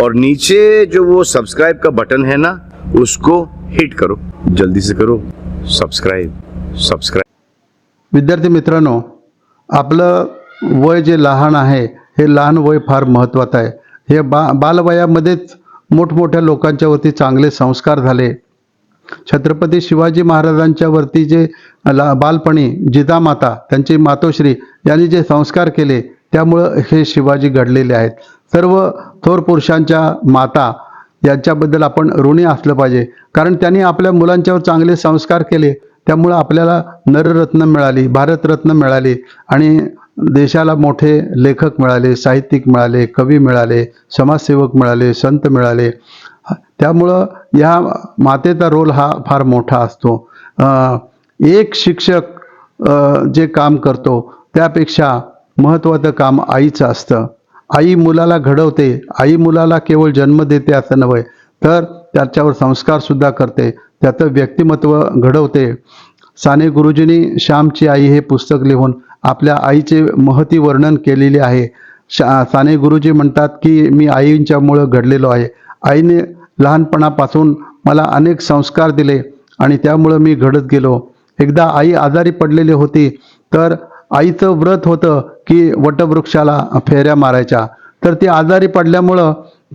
और नीचे जो वो सब्सक्राइब का बटन है ना उसको हिट करो। जल्दी से करो। सब्सक्राइब सब्सक्राइब विद्यार्थी मित्रांनो आपलं वय जे लहान आहे हे लहान वय फार महत्त्वाचं आहे. हे बा बालवयामध्येच मोठमोठ्या लोकांच्यावरती चांगले संस्कार झाले. छत्रपती शिवाजी महाराजांच्या वरती जे ला बालपणी जिजामाता त्यांची मातोश्री यांनी जे संस्कार केले त्यामुळं हे शिवाजी घडलेले आहेत. सर्व थोर पुरुषांच्या माता यांच्याबद्दल आपण ऋणी असलं पाहिजे. कारण त्यांनी आपल्या मुलांच्यावर चांगले संस्कार केले. त्यामुळं आपल्याला नररत्न मिळाली भारतरत्न मिळाली आणि देशाला मोठे लेखक मिळाले साहित्यिक मिळाले कवी मिळाले समाजसेवक मिळाले संत मिळाले. त्यामुळं या मातेचा रोल हा फार मोठा असतो. एक शिक्षक जे काम करतो त्यापेक्षा महत्त्वाचं काम आईचं असतं. आई मुलाला घडवते आई मुलाला केवळ जन्म देते असं नव्हे तर त्याच्यावर संस्कार सुद्धा करते त्याचं व्यक्तिमत्व घडवते. साने गुरुजींनी श्यामची आई हे पुस्तक लिहून आपल्या आईचे महती वर्णन केलेले आहे. शा साने गुरुजी म्हणतात की मी आईंच्यामुळं घडलेलो आहे. आईने लहानपणापासून मला अनेक संस्कार दिले आणि त्यामुळं मी घडत गेलो. एकदा आई आजारी पडलेली होती तर आईचं व्रत होतं की वटवृक्षाला फेऱ्या मारायच्या. तर ती आजारी पडल्यामुळं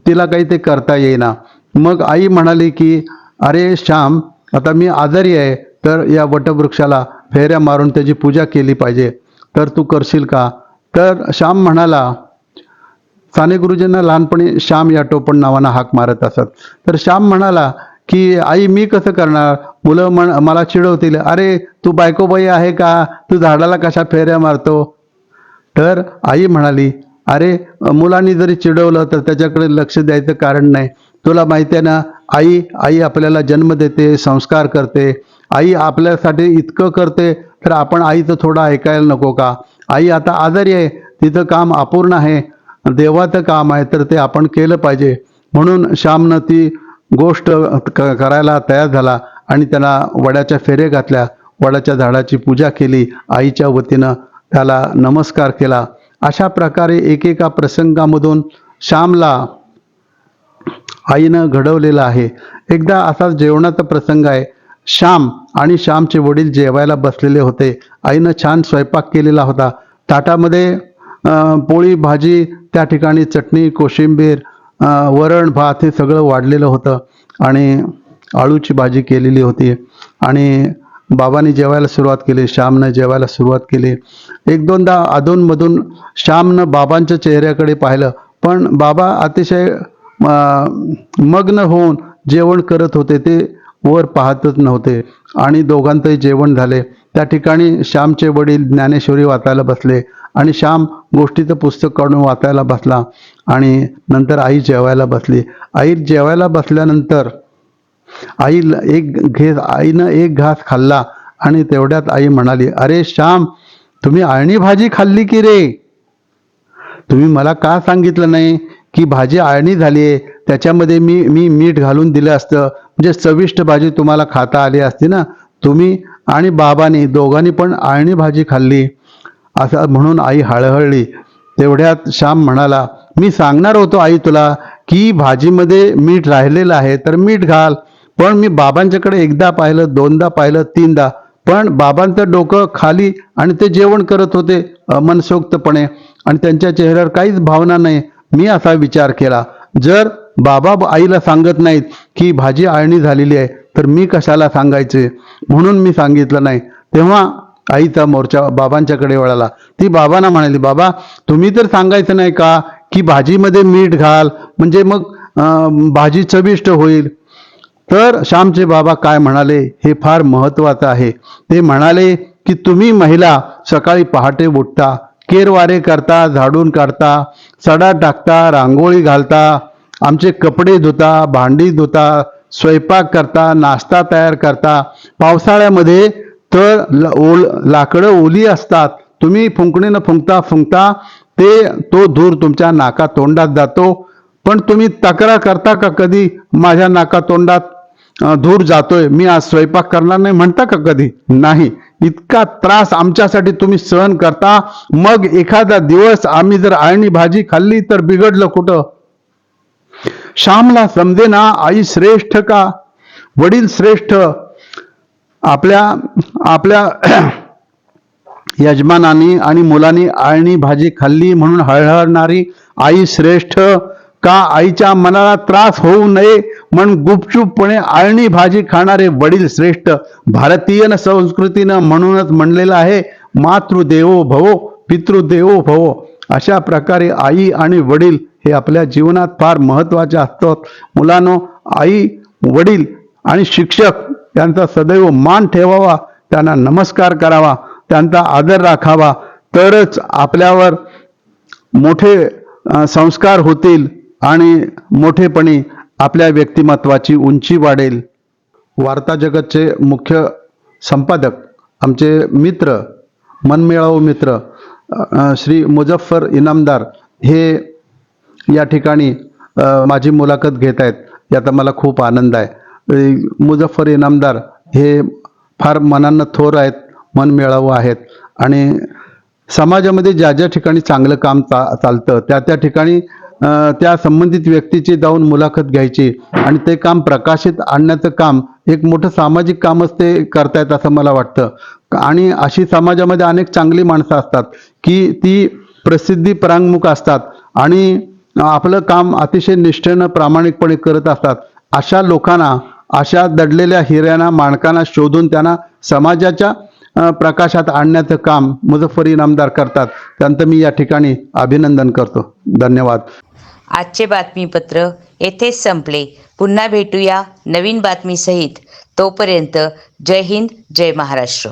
तिला काही ते करता येईना. मग आई म्हणाली की अरे श्याम आता मी आजारी आहे तर या वटवृक्षाला फेऱ्या मारून त्याची पूजा केली पाहिजे. तर तू करशील का? तर श्याम म्हणाला साने गुरुजींना लहानपणी श्याम या टोपण नावानं हाक मारत असत. तर श्याम म्हणाला की आई मी कसं करणार? मुलं म्हण मला चिडवतील. अरे तू बायकोबाई आहे का? तू झाडाला कशा फेऱ्या मारतो? तर आई म्हणाली अरे मुलांनी जरी चिडवलं तर त्याच्याकडे लक्ष द्यायचं कारण नाही. तुला माहिती आहे ना आई आई आपल्याला जन्म देते संस्कार करते. आई आपल्यासाठी इतकं करते तर आपण आईचं थोडं ऐकायला नको का? आई आता आजारी आहे. तिचं काम अपूर्ण आहे. देवाचं काम आहे तर ते आपण केलं पाहिजे. म्हणून श्यामनं ती गोष्ट क- करायला तयार झाला आणि त्याला वड्याच्या फेरे घातल्या. वडाच्या झाडाची पूजा केली. आईच्या वतीनं त्याला नमस्कार केला. अशा प्रकारे एकेका प्रसंगामधून श्यामला आईनं घडवलेलं आहे. एकदा असा जेवणाचा प्रसंग आहे. श्याम आणि श्यामचे वडील जेवायला बसलेले होते. आईनं छान स्वयंपाक केलेला होता. ताटामध्ये पोळी भाजी त्या ठिकाणी चटणी कोशिंबीर वरण भात हे सगळं वाढलेलं होतं आणि आळूची भाजी केलेली होती. आणि बाबांनी जेवायला सुरुवात केली श्यामनं जेवायला सुरुवात केली. एक दोनदा अधूनमधून श्यामनं बाबांच्या चेहऱ्याकडे पाहिलं. पण बाबा अतिशय मग्न होऊन जेवण करत होते. ते वर पाहतच नव्हते. आणि दोघांचंही जेवण झाले. त्या ठिकाणी श्यामचे वडील ज्ञानेश्वरी वाचायला बसले. आणि श्याम गोष्टीचं पुस्तक काढून वाचायला बसला आणि नंतर आई जेवायला बसली. आई जेवायला बसल्यानंतर आई एक घे आईनं एक घास खाल्ला आणि तेवढ्यात आई म्हणाली अरे श्याम तुम्ही अळणी भाजी खाल्ली की रे? तुम्ही मला का सांगितलं नाही की भाजी आळणी झाली आहे? त्याच्यामध्ये मी मी मीठ घालून दिलं असतं. म्हणजे चविष्ट भाजी तुम्हाला खाता आली असती ना? तुम्ही आणि बाबांनी दोघांनी पण आळणी भाजी खाल्ली. असं म्हणून आई हळहळली. तेवढ्यात श्याम म्हणाला मी सांगणार होतो आई तुला की भाजीमध्ये मीठ राहिलेलं आहे तर मीठ घाल. पण मी बाबांच्याकडे एकदा पाहिलं दोनदा पाहिलं तीनदा. पण बाबांचं डोकं खाली आणि ते जेवण करत होते मनसोक्तपणे आणि त्यांच्या चेहऱ्यावर काहीच भावना नाही. मी असा विचार केला जर बाबा आईला सांगत नाहीत की भाजी आळणी झालेली आहे तर मी कशाला सांगायचे? म्हणून मी सांगितलं नाही. तेव्हा आईचा मोर्चा बाबांच्याकडे वळाला. ती बाबांना म्हणाली बाबा तुम्ही तर सांगायचं नाही का की भाजीमध्ये मीठ घाल म्हणजे मग भाजी चविष्ट होईल. तर श्यामचे बाबा काय म्हणाले हे फार महत्वाचं आहे. ते म्हणाले की तुम्ही महिला सकाळी पहाटे उठता केरवारे करता झाडून काढता सडा टाकता रांगोळी घालता आमचे कपडे धुता भांडी धुता स्वयंपाक करता नाश्ता तयार करता पावसाळ्यामध्ये तर ओल लाकडं ओली असतात. तुम्ही फुंकणीनं फुंकता फुंकता ते तो धूर तुमच्या नाका तोंडात जातो. पण तुम्ही तक्रार करता का कधी? माझ्या नाका तोंडात धूर जातोय. मी आज स्वयंपाक करणार नाही. म्हणता का कधी? नाही. इतका त्रास आमच्यासाठी तुम्ही सहन करता. मग एखादा दिवस आम्ही जर आळणी भाजी खाल्ली तर बिघडलं कुठं? श्यामला समजेना आई श्रेष्ठ का? वडील श्रेष्ठ? आपल्या आपल्या यजमानांनी आणि मुलांनी आळणी भाजी खाल्ली म्हणून हळहळणारी आई श्रेष्ठ का? आईच्या मनाला त्रास होऊ नये म्हणून गुपचूपपणे आळणी भाजी खाणारे वडील श्रेष्ठ भारतीय संस्कृतीनं म्हणूनच म्हणलेलं आहे मातृदेवो भवो पितृदेवो भवो. अशा प्रकारे आई आणि वडील हे आपल्या जीवनात फार महत्त्वाचे असतात. मुलांनो आई वडील आणि शिक्षक त्यांचा सदैव मान ठेवावा त्यांना नमस्कार करावा त्यांचा आदर राखावा. तरच आपल्यावर मोठे संस्कार होतील आणि मोठेपणी आपल्या व्यक्तिमत्वाची उंची वाढेल. वार्ता जगतचे मुख्य संपादक आमचे मित्र मनमिळावू मित्र श्री मुजफ्फर इनामदार हे या ठिकाणी माझी मुलाखत घेत आहेत याचा मला खूप आनंद आहे. मुजफ्फर इनामदार हे फार मनानं थोर आहेत मन मिळावू आहेत. आणि समाजामध्ये ज्या ज्या ठिकाणी चांगलं काम चा चालतं त्या त्या ठिकाणी त्या संबंधित व्यक्तीची जाऊन मुलाखत घ्यायची आणि ते काम प्रकाशित आणण्याचं काम एक मोठं सामाजिक कामच ते करतायत असं मला वाटतं. आणि अशी समाजामध्ये अनेक चांगली माणसं असतात की ती प्रसिद्धी परांगमुख असतात आणि आपलं काम अतिशय निष्ठेनं प्रामाणिकपणे करत असतात. अशा लोकांना अशा दडलेल्या हिऱ्यांना माणकांना शोधून त्यांना समाजाच्या प्रकाशात आणण्याचं काम मुजफ्फर इनामदार करतात. त्यांचं मी या ठिकाणी अभिनंदन करतो. धन्यवाद. आजचे बातमीपत्र येथेच संपले. पुन्हा भेटूया नवीन बातमीसहित. तोपर्यंत जय हिंद जय महाराष्ट्र.